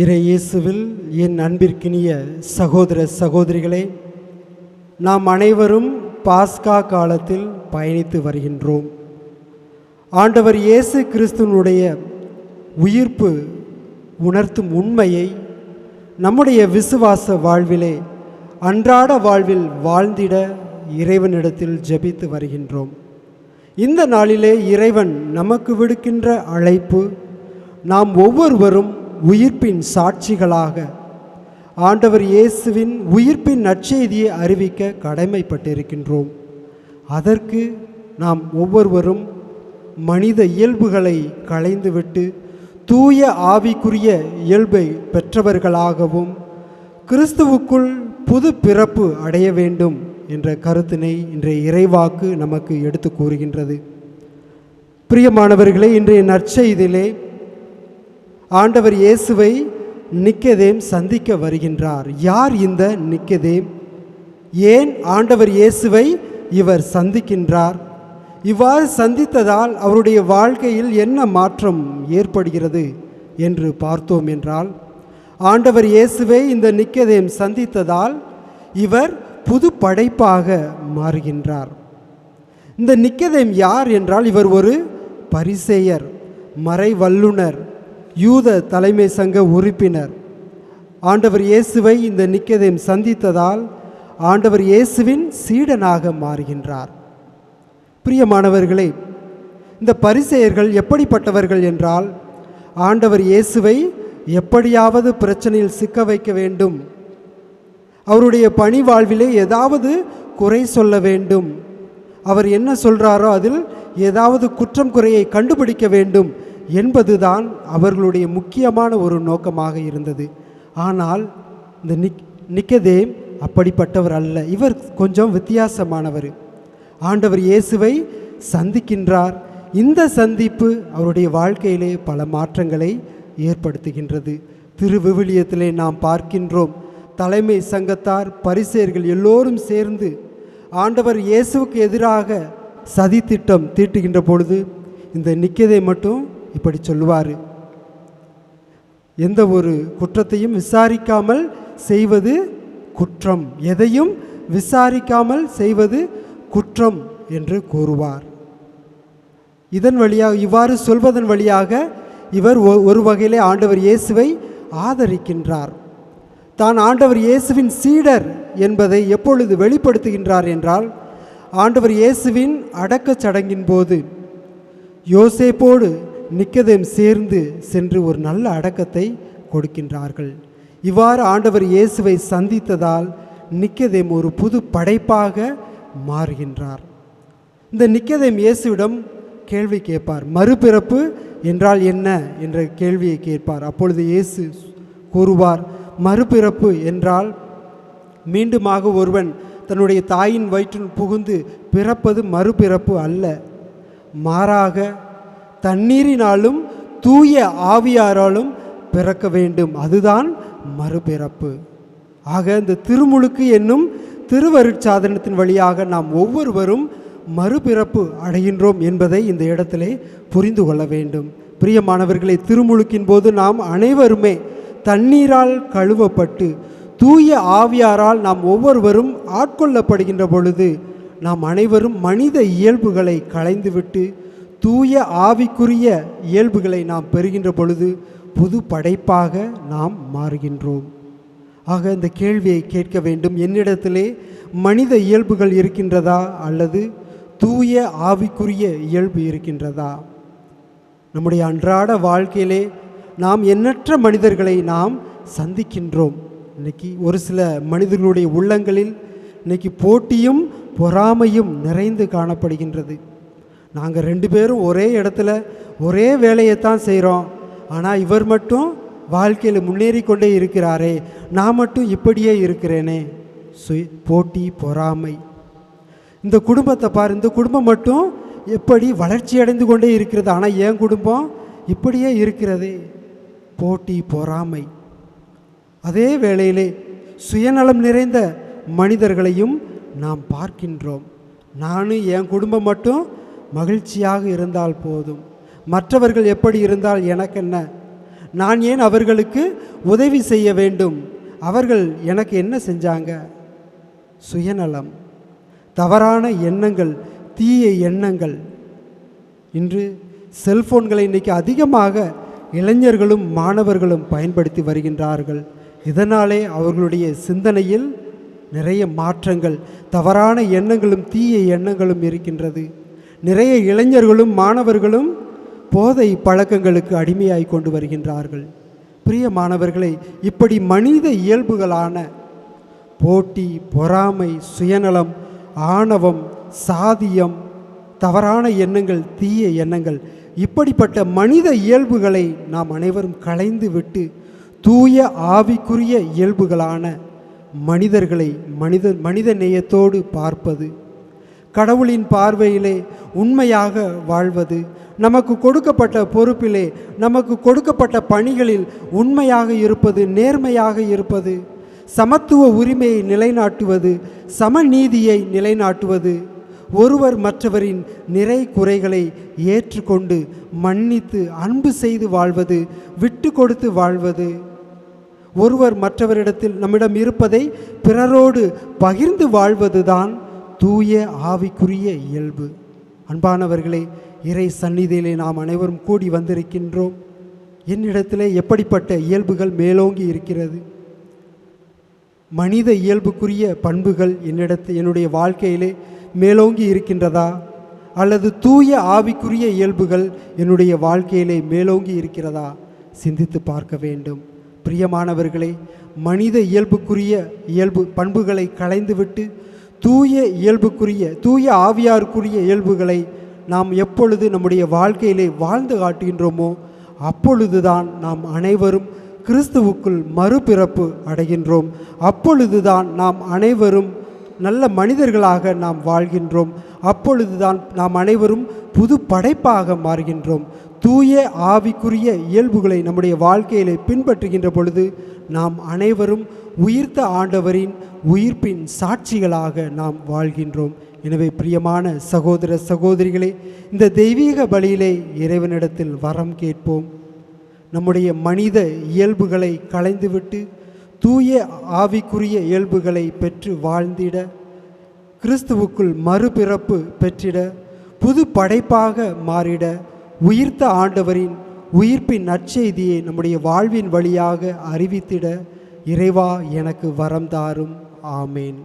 இறை இயேசுவில் என் அன்பிற்கினிய சகோதர சகோதரிகளே நாம் அனைவரும் பாஸ்கா காலத்தில் பயணித்து வருகின்றோம். ஆண்டவர் இயேசு கிறிஸ்துவனுடைய உயிர்ப்பு உணர்த்தும் உண்மையை நம்முடைய விசுவாச வாழ்விலே அன்றாட வாழ்வில் வாழ்ந்திட இறைவனிடத்தில் ஜெபித்து வருகின்றோம். இந்த நாளிலே இறைவன் நமக்கு விடுக்கின்ற அழைப்பு நாம் ஒவ்வொருவரும் உயிர்ப்பின் சாட்சிகளாக. ஆண்டவர் இயேசுவின் உயிர்ப்பின் நற்செய்தியை அறிவிக்க கடமைப்பட்டிருக்கின்றோம். அதற்கு நாம் ஒவ்வொருவரும் மனித இயல்புகளை களைந்துவிட்டு தூய ஆவிக்குரிய இயல்பை பெற்றவர்களாகவும் கிறிஸ்துவுக்குள் புது பிறப்பு அடைய வேண்டும் என்ற கருத்தினை இன்றைய இறைவாக்கு நமக்கு எடுத்து கூறுகின்றது. பிரியமானவர்களே இன்றைய நற்செய்தியிலே ஆண்டவர் இயேசுவை நிக்கதேம் சந்திக்க வருகின்றார். யார் இந்த நிக்கதேம்? ஏன் ஆண்டவர் இயேசுவை இவர் சந்திக்கின்றார்? இவ்வாறு சந்தித்ததால் அவருடைய வாழ்க்கையில் என்ன மாற்றம் ஏற்படுகிறது என்று பார்த்தோம் என்றால் ஆண்டவர் இயேசுவை இந்த நிக்கதேம் சந்தித்ததால் இவர் புது படைப்பாக மாறுகின்றார். இந்த நிக்கதேம் யார் என்றால் இவர் ஒரு பரிசேயர் மறை வல்லுனர் யூத தலைமை சங்க உறுப்பினர். ஆண்டவர் இயேசுவை இந்த நிக்கதையும் சந்தித்ததால் ஆண்டவர் இயேசுவின் சீடனாக மாறுகின்றார். பிரியமானவர்களே இந்த பரிசெயர்கள் எப்படிப்பட்டவர்கள் என்றால் ஆண்டவர் இயேசுவை எப்படியாவது பிரச்சனையில் சிக்க வைக்க வேண்டும். அவருடைய பணி வாழ்விலே ஏதாவது குறை சொல்ல வேண்டும். அவர் என்ன சொல்கிறாரோ அதில் ஏதாவது குற்றம் குறையை கண்டுபிடிக்க வேண்டும் என்பதுதான் அவர்களுடைய முக்கியமான ஒரு நோக்கமாக இருந்தது. ஆனால் இந்த நிக் நிக்கதேம் அப்படிப்பட்டவர் அல்ல. இவர் கொஞ்சம் வித்தியாசமானவர். ஆண்டவர் இயேசுவை சந்திக்கின்றார். இந்த சந்திப்பு அவருடைய வாழ்க்கையிலே பல மாற்றங்களை ஏற்படுத்துகின்றது. திருவிவிலியத்திலே நாம் பார்க்கின்றோம். தலைமை சங்கத்தார் பரிசேர்கள் எல்லோரும் சேர்ந்து ஆண்டவர் இயேசுவுக்கு எதிராக சதித்திட்டம் தீட்டுகின்ற பொழுது இந்த நிக்கதை மட்டும் இப்படி சொல்லுவார். எந்த ஒரு குற்றத்தையும் விசாரிக்காமல் செய்வது குற்றம். எதையும் விசாரிக்காமல் செய்வது குற்றம் என்று கூறுவார். இதன் வழியாக இவ்வாறு சொல்வதன் வழியாக இவர் ஒ- ஒரு வகையிலே ஆண்டவர் இயேசுவை ஆதரிக்கின்றார். தான் ஆண்டவர் இயேசுவின் சீடர் என்பதை எப்பொழுது வெளிப்படுத்துகின்றார் என்றால் ஆண்டவர் இயேசுவின் அடக்கச் சடங்கின் போது யோசேப்போடு நிக்கதேம் சேர்ந்து சென்று ஒரு நல்ல அடக்கத்தை கொடுக்கின்றார்கள். இவ்வாறு ஆண்டவர் இயேசுவை சந்தித்ததால் நிக்கதேம் ஒரு புது படைப்பாக மாறுகின்றார். இந்த நிக்கதேம் இயேசுவிடம் கேள்வி கேட்பார். மறுபிறப்பு என்றால் என்ன என்ற கேள்வியை கேட்பார். அப்பொழுது இயேசு கூறுவார் மறுபிறப்பு என்றால் மீண்டுமாக ஒருவன் தன்னுடைய தாயின் வயிற்றில் புகுந்து பிறப்பது மறுபிறப்பு அல்ல. மாறாக தண்ணீரினாலும் தூய ஆவியாராலும் பிறக்க வேண்டும். அதுதான் மறுபிறப்பு. ஆக இந்த திருமுழுக்கு என்னும் திருவருட்சாதனத்தின் வழியாக நாம் ஒவ்வொருவரும் மறுபிறப்பு அடைகின்றோம் என்பதை இந்த இடத்திலே புரிந்து கொள்ள வேண்டும். பிரியமானவர்களை திருமுழுக்கின் போது நாம் அனைவருமே தண்ணீரால் கழுவப்பட்டு தூய ஆவியாரால் நாம் ஒவ்வொருவரும் ஆட்கொள்ளப்படுகின்ற பொழுது நாம் அனைவரும் மனித இயல்புகளை களைந்துவிட்டு தூய ஆவிக்குரிய இயல்புகளை நாம் பெறுகின்ற பொழுது புது படைப்பாக நாம் மாறுகின்றோம். ஆக இந்த கேள்வியை கேட்க வேண்டும். என்னிடத்திலே மனித இயல்புகள் இருக்கின்றதா அல்லது தூய ஆவிக்குரிய இயல்பு இருக்கின்றதா? நம்முடைய அன்றாட வாழ்க்கையிலே நாம் எண்ணற்ற மனிதர்களை நாம் சந்திக்கின்றோம். இன்னைக்கு ஒரு சில மனிதர்களுடைய உள்ளங்களில் இன்னைக்கு போட்டியும் பொறாமையும் நிறைந்து காணப்படுகின்றது. நாங்கள் ரெண்டு பேரும் ஒரே இடத்துல ஒரே வேலையை தான் செய்கிறோம் ஆனால் இவர் மட்டும் வாழ்க்கையில் முன்னேறி கொண்டே இருக்கிறாரே நான் மட்டும் இப்படியே இருக்கிறேனே. சுய போட்டி பொறாமை. இந்த குடும்பத்தை பாரு இந்த குடும்பம் மட்டும் எப்படி வளர்ச்சி அடைந்து கொண்டே இருக்கிறது ஆனால் என் குடும்பம் இப்படியே இருக்கிறதே. போட்டி பொறாமை. அதே வேளையிலே சுயநலம் நிறைந்த மனிதர்களையும் நாம் பார்க்கின்றோம். நானும் என் குடும்பம் மட்டும் மகிழ்ச்சியாக இருந்தால் போதும். மற்றவர்கள் எப்படி இருந்தால் எனக்கென்ன? நான் ஏன் அவர்களுக்கு உதவி செய்ய வேண்டும்? அவர்கள் எனக்கு என்ன செஞ்சாங்க? சுயநலம். தவறான எண்ணங்கள் தீய எண்ணங்கள். இன்று செல்போன்களை இன்றைக்கி அதிகமாக இளைஞர்களும் மாணவர்களும் பயன்படுத்தி வருகின்றார்கள். இதனாலே அவர்களுடைய சிந்தனையில் நிறைய மாற்றங்கள் தவறான எண்ணங்களும் தீய எண்ணங்களும் இருக்கின்றது. நிறைய இளைஞர்களும் மாணவர்களும் போதை பழக்கங்களுக்கு அடிமையாய் கொண்டு வருகின்றார்கள். பிரிய மாணவர்களை இப்படி மனித இயல்புகளான போட்டி பொறாமை சுயநலம் ஆணவம் சாதியம் தவறான எண்ணங்கள் தீய எண்ணங்கள் இப்படிப்பட்ட மனித இயல்புகளை நாம் அனைவரும் களைந்து விட்டு தூய ஆவிக்குரிய இயல்புகளான மனிதர்களை மனித மனித நேயத்தோடு பார்ப்பது கடவுளின் பார்வையிலே உண்மையாக வாழ்வது நமக்கு கொடுக்கப்பட்ட பொறுப்பிலே நமக்கு கொடுக்கப்பட்ட பணிகளில் உண்மையாக இருப்பது நேர்மையாக இருப்பது சமத்துவ உரிமையை நிலைநாட்டுவது சமநீதியை நிலைநாட்டுவது ஒருவர் மற்றவரின் நிறை குறைகளை ஏற்றுக்கொண்டு மன்னித்து அன்பு செய்து வாழ்வது விட்டு கொடுத்து வாழ்வது. ஒருவர் மற்றவரிடத்தில் நம்மிடம் இருப்பதை பிறரோடு பகிர்ந்து வாழ்வதுதான் தூய ஆவிக்குரிய இயல்பு. அன்பானவர்களே இறை சந்நிதியிலே நாம் அனைவரும் கூடி வந்திருக்கின்றோம். என்னிடத்திலே எப்படிப்பட்ட இயல்புகள் மேலோங்கி இருக்கிறது? மனித இயல்புக்குரிய பண்புகள் என்னிடத்து என்னுடைய வாழ்க்கையிலே மேலோங்கி இருக்கின்றதா? அல்லது தூய ஆவிக்குரிய இயல்புகள் என்னுடைய வாழ்க்கையிலே மேலோங்கி இருக்கிறதா? சிந்தித்து பார்க்க வேண்டும். பிரியமானவர்களே மனித இயல்புக்குரிய இயல்பு பண்புகளை களைந்துவிட்டு தூய இயல்புக்குரிய தூய ஆவியாருக்குரிய இயல்புகளை நாம் எப்பொழுது நம்முடைய வாழ்க்கையிலே வாழ்ந்து காட்டுகின்றோமோ அப்பொழுதுதான் நாம் அனைவரும் கிறிஸ்துவுக்குள் மறுபிறப்பு அடைகின்றோம். அப்பொழுதுதான் நாம் அனைவரும் நல்ல மனிதர்களாக நாம் வாழ்கின்றோம். அப்பொழுதுதான் நாம் அனைவரும் புது படைப்பாக மாறுகின்றோம். தூய ஆவிக்குரிய இயல்புகளை நம்முடைய வாழ்க்கையிலே பின்பற்றுகின்ற பொழுது நாம் அனைவரும் உயிர்த்த ஆண்டவரின் உயிர்ப்பின் சாட்சிகளாக நாம் வாழ்கின்றோம். எனவே பிரியமான சகோதர சகோதரிகளே இந்த தெய்வீக பலியிலே இறைவனிடத்தில் வரம் கேட்போம். நம்முடைய மனித இயல்புகளை களைந்துவிட்டு தூய ஆவிக்குரிய இயல்புகளை பெற்று வாழ்ந்திட கிறிஸ்துவுக்குள் மறுபிறப்பு பெற்றிட புது படைப்பாக மாறிட உயிர்த்த ஆண்டவரின் உயிர்ப்பின் நற்செய்தியை நம்முடைய வாழ்வின் வழியாக அறிவித்திட இறைவா எனக்கு வரம் தாரும். ஆமேன்.